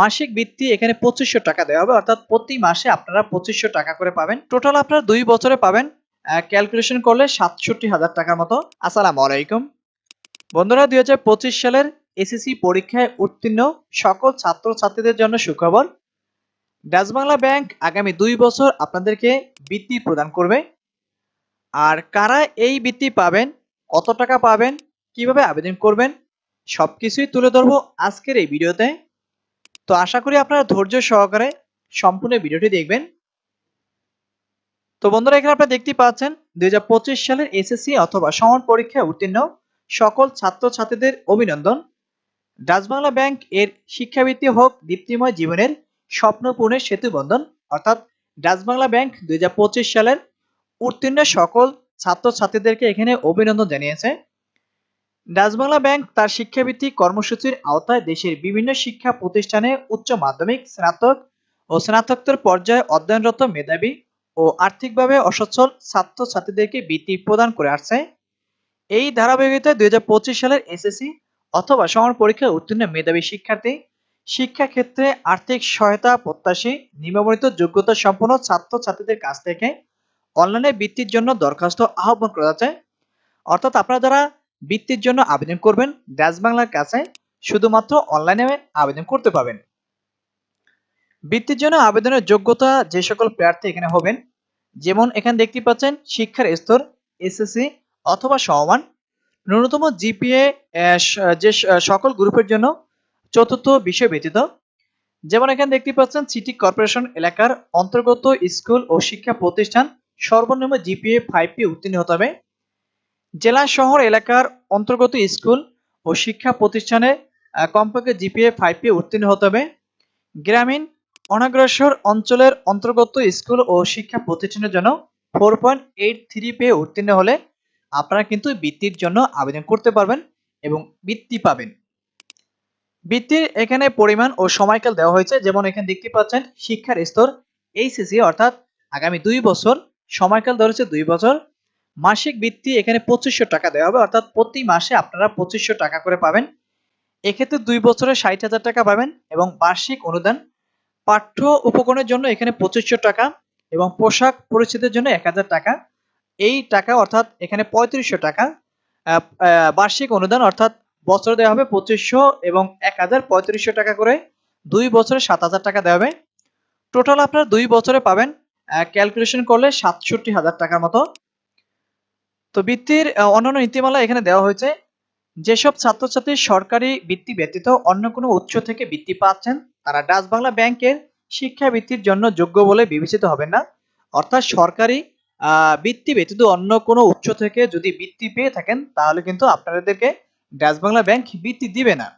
মাসিক বৃত্তি এখানে পঁচিশশো টাকা দেওয়া হবে, অর্থাৎ প্রতি মাসে আপনারা পঁচিশশো টাকা করে পাবেন। টোটাল আপনারা দুই বছরে পাবেন ক্যালকুলেশন করলে সাতষট্টি হাজার টাকার মতো। আসসালামু আলাইকুম। বন্ধুরা, দুই হাজার পঁচিশ সালের এসএসসি পরীক্ষায় উত্তীর্ণ সকল ছাত্রছাত্রীদের জন্য সুখবর। ডাচ বাংলা ব্যাংক আগামী দুই বছর আপনাদেরকে বৃত্তি প্রদান করবে। আর কারা এই বৃত্তি পাবেন, কত টাকা পাবেন, কীভাবে আবেদন করবেন, সবকিছুই তুলে ধরবো আজকের এই ভিডিওতে। তো আশা করি আপনারা ধৈর্য সহকারে সম্পূর্ণ ভিডিওটি দেখবেন। তো বন্ধুরা, এখানে আপনারা দেখতে পাচ্ছেন, দুই সালের এসএসসি অথবা সমান পরীক্ষায় উত্তীর্ণ সকল ছাত্রছাত্রীদের অভিনন্দন। ডাচ বাংলা ব্যাংক এর শিক্ষাবৃত্তি হোক দীপ্তিময় জীবনের স্বপ্ন পূরণের সেতু বন্ধন, অর্থাৎ ডাচ বাংলা ব্যাংক দুই হাজার পঁচিশ সালের উত্তীর্ণ সকল ছাত্রছাত্রীদেরকে এখানে অভিনন্দন জানিয়েছে। ডাচ বাংলা ব্যাংক তার শিক্ষাবৃত্তি কর্মসূচির আওতায় দেশের বিভিন্ন শিক্ষা প্রতিষ্ঠানে উচ্চ মাধ্যমিক, স্নাতক ও স্নাতকোত্তর পর্যায়ে অধ্যয়নরত মেধাবী ও আর্থিকভাবে অসচ্ছল ছাত্রছাত্রীদেরকে বৃত্তি প্রদান করে আসছে। এই ধারাবাহিকতায় দুই সালের এসএসসি অথবা সমান পরীক্ষায় উত্তীর্ণ মেধাবী শিক্ষার্থী শিক্ষা ক্ষেত্রে আর্থিক সহায়তা, প্রত্যাশী নিম্নবর্ণিত যোগ্যতা সম্পন্ন ছাত্রছাত্রীদের কাছ থেকে অনলাইনে বৃত্তির জন্য দরখাস্ত আহ্বান করা যাচ্ছে। অর্থাৎ আপনারা যারা বৃত্তির জন্য আবেদন করবেন। ডাচ বাংলার কাছে শুধুমাত্র অনলাইনে আবেদন করতে পারবেন। বৃত্তির জন্য আবেদনের যোগ্যতা যে সকল প্রার্থী এখানে হবেন, যেমন এখানে দেখতে পাচ্ছেন শিক্ষার স্তর এসএসসি অথবা সমমান, ন্যূনতম জিপিএ যে সকল গ্রুপের জন্য চতুর্থ বিষয় ব্যতীত। যেমন এখানে দেখতে পাচ্ছেন সিটি কর্পোরেশন এলাকার অন্তর্গত স্কুল ও শিক্ষা প্রতিষ্ঠান সর্বনিম্ন জিপিএ ফাইভ পি উত্তীর্ণ হতে হবে। জেলা শহর এলাকার অন্তর্গত স্কুল ও শিক্ষা প্রতিষ্ঠানে কমপক্ষে জিপিএ, ফাইভ পি উত্তীর্ণ হতে হবে। গ্রামীণ অনাগ্রসর অঞ্চলের অন্তর্গত স্কুল ও শিক্ষা প্রতিষ্ঠানের জন্য ফোর পয়েন্ট এইট থ্রি পেয়ে উত্তীর্ণ হলে আপনারা কিন্তু বৃত্তির জন্য আবেদন করতে পারবেন এবং বৃত্তি পাবেন। বৃত্তির এখানে পরিমাণ ও সময়কাল দেওয়া হয়েছে। যেমন এখানে দেখতে পাচ্ছেন, শিক্ষার স্তর এইচএসসি অর্থাৎ আগামী দুই বছর, সময়কাল ধরেছে দুই বছর। মাসিক বৃত্তি এখানে পঁচিশশো টাকা দেওয়া হবে, অর্থাৎ প্রতি মাসে আপনারা পঁচিশশো টাকা করে পাবেন। এক্ষেত্রে দুই বছরে ষাট হাজার টাকা পাবেন এবং বার্ষিক অনুদান। পাঠ্য উপকরণের জন্য এখানে পঁচিশশো টাকা এবং পোশাক পরিচ্ছেদের জন্য এক হাজার টাকা। এই টাকা, অর্থাৎ এখানে পঁয়ত্রিশশো টাকা বার্ষিক অনুদান, অর্থাৎ বছরে দেওয়া হবে পঁচিশশো এবং এক হাজার পঁয়ত্রিশশো টাকা করে দুই বছরে সাত হাজার টাকা দেওয়া হবে। টোটাল আপনার দুই বছরে পাবেন ক্যালকুলেশন করলে সাতষট্টি হাজার টাকার মতো। তো বৃত্তির অন্যান্য নীতিমালা এখানে দেওয়া হয়েছে, যেসব ছাত্রছাত্রী সরকারি বৃত্তি ব্যতীত অন্য কোনো উৎস থেকে বৃত্তি পাচ্ছেন, তারা ডাচ বাংলা ব্যাংকের শিক্ষা বৃত্তির জন্য যোগ্য বলে বিবেচিত হবেন না। অর্থাৎ সরকারি বৃত্তি ব্যতীত অন্য কোনো উৎস থেকে যদি বৃত্তি পেয়ে থাকেন, তাহলে কিন্তু আপনাদেরকে ডাচ বাংলা ব্যাংক বৃত্তি দিবে না।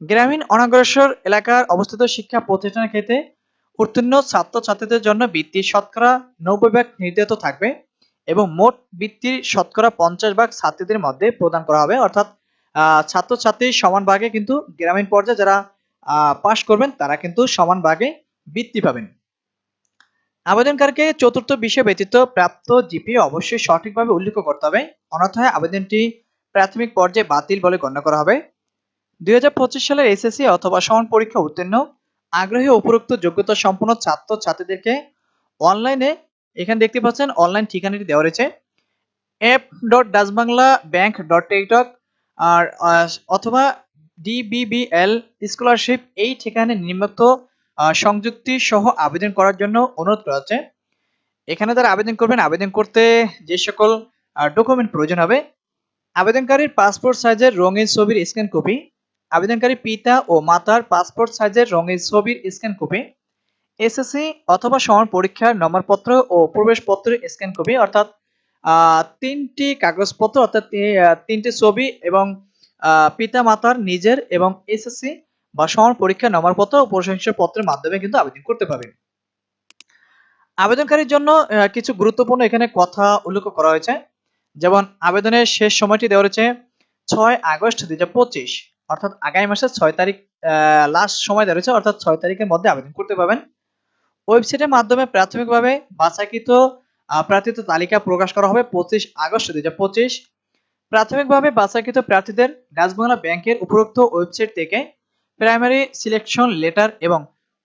গ্রামীণ অনাগ্রসর এলাকার অবস্থিত শিক্ষা প্রতিষ্ঠানের ক্ষেত্রে উত্তীর্ণ ছাত্রছাত্রীদের জন্য বৃত্তি শতকরা নব্বই ভাগ নির্ধারিত থাকবে। এবং মোট বৃত্তির শতকরা পঞ্চাশ ভাগ ছাত্রীদের মধ্যে প্রদান করা হবে। অর্থাৎ ছাত্রছাত্রীর সমান ভাগে কিন্তু গ্রামীণ পর্যায়ে যারা পাশ করবেন, তারা কিন্তু সমান ভাগে বৃত্তি পাবেন। আবেদনকারকে চতুর্থ বিষয় ব্যতীত প্রাপ্ত জিপি অবশ্যই সঠিকভাবে উল্লেখ করতে হবে। অন্যথায় আবেদনটি প্রাথমিক পর্যায়ে বাতিল বলে গণ্য করা হবে। দুই হাজার পঁচিশ সালের এসএসসি অথবা সমান পরীক্ষা উত্তীর্ণ, আগ্রহী উপরোক্ত যোগ্যতা সম্পন্ন ছাত্র ছাত্রীদেরকে অনলাইনে এখানে দেখতে পাচ্ছেন অনলাইন ঠিকানাটি দেওয়া রয়েছে F dot Dutch Bangla bank dot tech talk আর অথবা ডিবিবিএল স্কলারশিপ এই ঠিকানায় নিম্নোক্ত সংযুক্তি সহ আবেদন করার জন্য অনুরোধ করা হচ্ছে। এখানে তারা আবেদন করবেন, আবেদন করতে যে সকল ডকুমেন্ট প্রয়োজন হবে, আবেদনকারীর পাসপোর্ট সাইজের রঙিন ছবির স্ক্যান কপি আবেদনকারী পিতা ও মাতার পাসপোর্ট সাইজের রঙের ছবির স্ক্যান কপি এসএসসি অথবা সমান পরীক্ষার নম্বরপত্র ও প্রবেশপত্রের স্ক্যান কপি অর্থাৎ তিনটি কাগজপত্র, অর্থাৎ তিনটি ছবি এবং পিতা মাতার নিজের এবং এসএসসি বা সমান পরীক্ষার নম্বরপত্র ও প্রশংসাপত্রের মাধ্যমে কিন্তু আবেদন করতে পারবেন আবেদনকারীর জন্য কিছু গুরুত্বপূর্ণ এখানে কথা উল্লেখ করা হয়েছে। যেমন, আবেদনের শেষ সময়টি দেওয়া রয়েছে ছয় আগস্ট দুই হাজার পঁচিশ, অর্থাৎ আগামী মাসের ছয় তারিখ লাস্ট সময় দেওয়া রয়েছে, অর্থাৎ ছয় তারিখের মধ্যে আবেদন করতে পারবেন। ওয়েবসাইটের মাধ্যমে প্রাথমিকভাবে বাছাইকৃত প্রার্থীত তালিকা প্রকাশ করা হবে পঁচিশ আগস্ট দুই পঁচিশ। প্রাথমিকভাবে বাছাইকৃত প্রার্থীদের ডাচবাংলা ব্যাংকের উপরোক্ত ওয়েবসাইট থেকে প্রাইমারি সিলেকশন লেটার এবং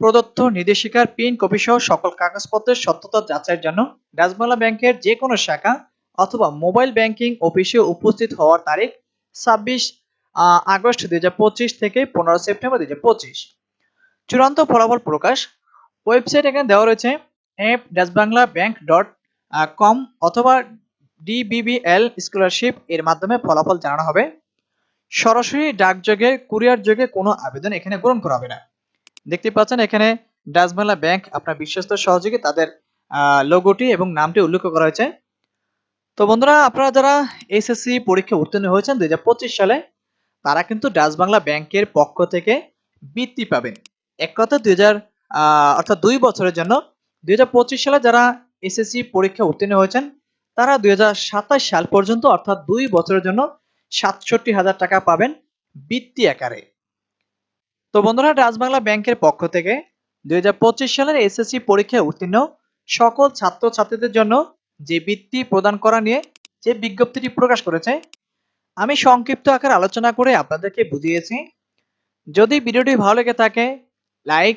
প্রদত্ত নির্দেশিকার পিন কপি সহ সকল কাগজপত্রের সত্যতা যাচাইয়ের জন্য ডাচবাংলা ব্যাংকের যে কোনো শাখা অথবা মোবাইল ব্যাংকিং অফিসে উপস্থিত হওয়ার তারিখ ছাব্বিশ আগস্ট দুই হাজার পঁচিশ থেকে পনেরো সেপ্টেম্বর দুই হাজার পঁচিশ। চূড়ান্ত ফলাফল প্রকাশ ওয়েবসাইট এখানে দেওয়া রয়েছে app Dutch Bangla bank dot com অথবা ডিবিবিএল স্কলারশিপ এর মাধ্যমে ফলাফল জানানো হবে। সরাসরি ডাকযোগে, কুরিয়ার যোগে কোনো আবেদন এখানে গ্রহণ করা হবে না। দেখতে পাচ্ছেন এখানে ডাচবাংলা ব্যাংক আপনার বিশ্বস্ত সহযোগী, তাদের লোগোটি এবং নামটি উল্লেখ করা হয়েছে। তো বন্ধুরা, আপনারা যারা এসএসসি পরীক্ষা উত্তীর্ণ হয়েছেন দুই হাজার পঁচিশ সালে, তারা কিন্তু ডাচবাংলা ব্যাংকের পক্ষ থেকে বৃত্তি পাবেন। এক কথা দুই অর্থাৎ দুই বছরের জন্য, দুই হাজার পঁচিশ সালে যারা এসএসসি পরীক্ষা উত্তীর্ণ হয়েছেন, তারা দুই হাজার সাতাশ সাল পর্যন্ত, অর্থাৎ দুই বছরের জন্য সাতষট্টি হাজার টাকা পাবেন বৃত্তি আকারে। তো বন্ধুরা রাজবাংলা ব্যাংকের পক্ষ থেকে দুই হাজার পঁচিশ সালের এসএসসি পরীক্ষায় উত্তীর্ণ সকল ছাত্রছাত্রীদের জন্য যে বৃত্তি প্রদান করা নিয়ে যে বিজ্ঞপ্তিটি প্রকাশ করেছে, আমি সংক্ষিপ্ত আকার আলোচনা করে আপনাদেরকে বুঝিয়েছি। যদি ভিডিওটি ভালো লেগে থাকে, লাইক